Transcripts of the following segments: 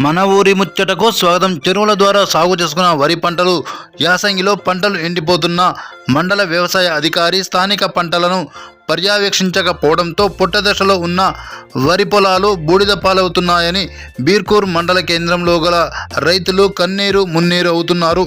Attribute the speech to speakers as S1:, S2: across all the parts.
S1: మన ఊరి ముచ్చటకు స్వాగతం. చెరువుల ద్వారా సాగు చేసుకున్న వరి పంటలు యాసంగిలో పంటలు ఎండిపోతున్న మండల వ్యవసాయ అధికారి స్థానిక పంటలను పర్యవేక్షించకపోవడంతో పుట్టదశలో ఉన్న వరి పొలాలు బూడిద పాలవుతున్నాయని బీర్కూర్ మండల కేంద్రంలో గల రైతులు కన్నీరు మున్నీరు అవుతున్నారు.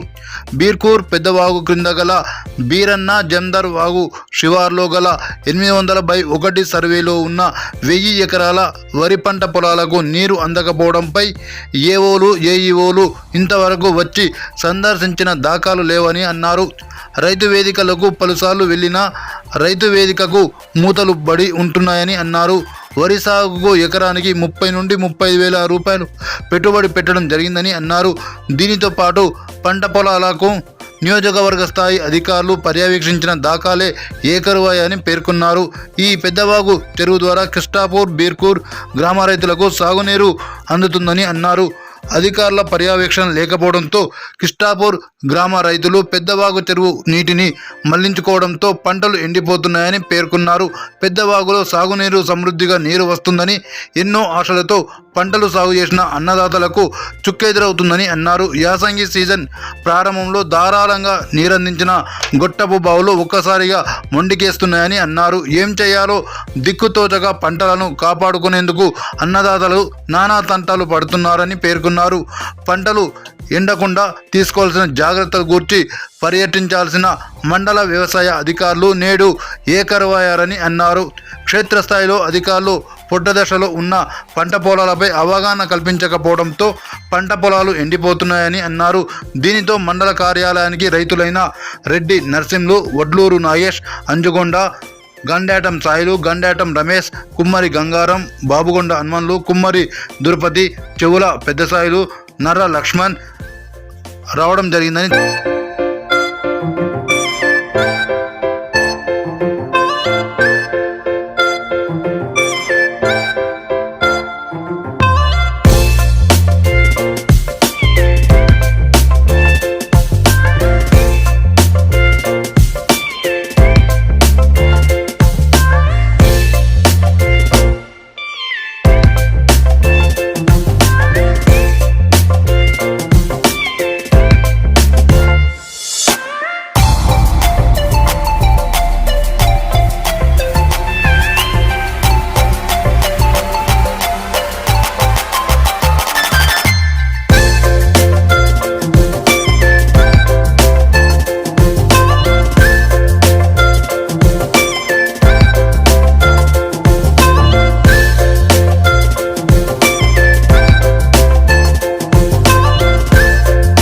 S1: బీర్కూర్ పెద్దవాగు క్రింద గల బీరన్న జందర్ వాగు శివార్లో గల ఎనిమిది వందల బై ఒకటి సర్వేలో ఉన్న వెయ్యి ఎకరాల వరి పంట పొలాలకు నీరు అందకపోవడంపై ఏఓలు ఏఈఓలు ఇంతవరకు వచ్చి సందర్శించిన దాఖలు లేవని అన్నారు. రైతు వేదికలకు పలుసార్లు వెళ్ళినా రైతు వేదికకు మూతలు బడి ఉంటున్నాయని అన్నారు. వరి సాగుకు ఎకరానికి ముప్పై నుండి ముప్పై వేల రూపాయలు పెట్టుబడి పెట్టడం జరిగిందని అన్నారు. దీనితో పాటు పంట పొలాలకు నియోజకవర్గ స్థాయి అధికారులు పర్యవేక్షించిన దాఖలే ఏకరువాయని పేర్కొన్నారు. ఈ పెద్దవాగు చెరువు ద్వారా కృష్ణాపూర్ బీర్కూర్ గ్రామ రైతులకు సాగునీరు అందుతుందని అన్నారు. అధికారుల పర్యవేక్షణ లేకపోవడంతో కిష్టాపూర్ గ్రామ రైతులు పెద్దవాగు చెరువు నీటిని మళ్ళించుకోవడంతో పంటలు ఎండిపోతున్నాయని పేర్కొన్నారు. పెద్దవాగులో సాగునీరు సమృద్ధిగా నీరు వస్తుందని ఎన్నో ఆశలతో పంటలు సాగు చేసిన అన్నదాతలకు చుక్కెదురవుతుందని అన్నారు. యాసంగి సీజన్ ప్రారంభంలో ధారాళంగా నీరందించిన గొట్టపు బావులు ఒక్కసారిగా మొండికేస్తున్నాయని అన్నారు. ఏం చేయాలో దిక్కుతోచగా పంటలను కాపాడుకునేందుకు అన్నదాతలు నానా తంటాలు పడుతున్నారని పేర్కొన్నారు. పంటలు ఎండకుండా తీసుకోవాల్సిన జాగ్రత్తల గురించి పర్యటించాల్సిన మండల వ్యవసాయ అధికారులు నేడు ఏకరవయ్యారని అన్నారు. క్షేత్రస్థాయిలో అధికారులు పుట్టదశలో ఉన్న పంట పొలాలపై అవగాహన కల్పించకపోవడంతో పంట పొలాలు ఎండిపోతున్నాయని అన్నారు. దీనితో మండల కార్యాలయానికి రైతులైన రెడ్డి నర్సింహులు వడ్లూరు నాగేష్ అంజుగొండ గండాటం సాయిలు గండాటం రమేష్ కుమ్మరి గంగారం బాబుగొండ హనుమన్లు కుమ్మరి దురుపతి చెవుల పెద్ద సాయిలు నర్ర లక్ష్మణ్ రావడం జరిగిందని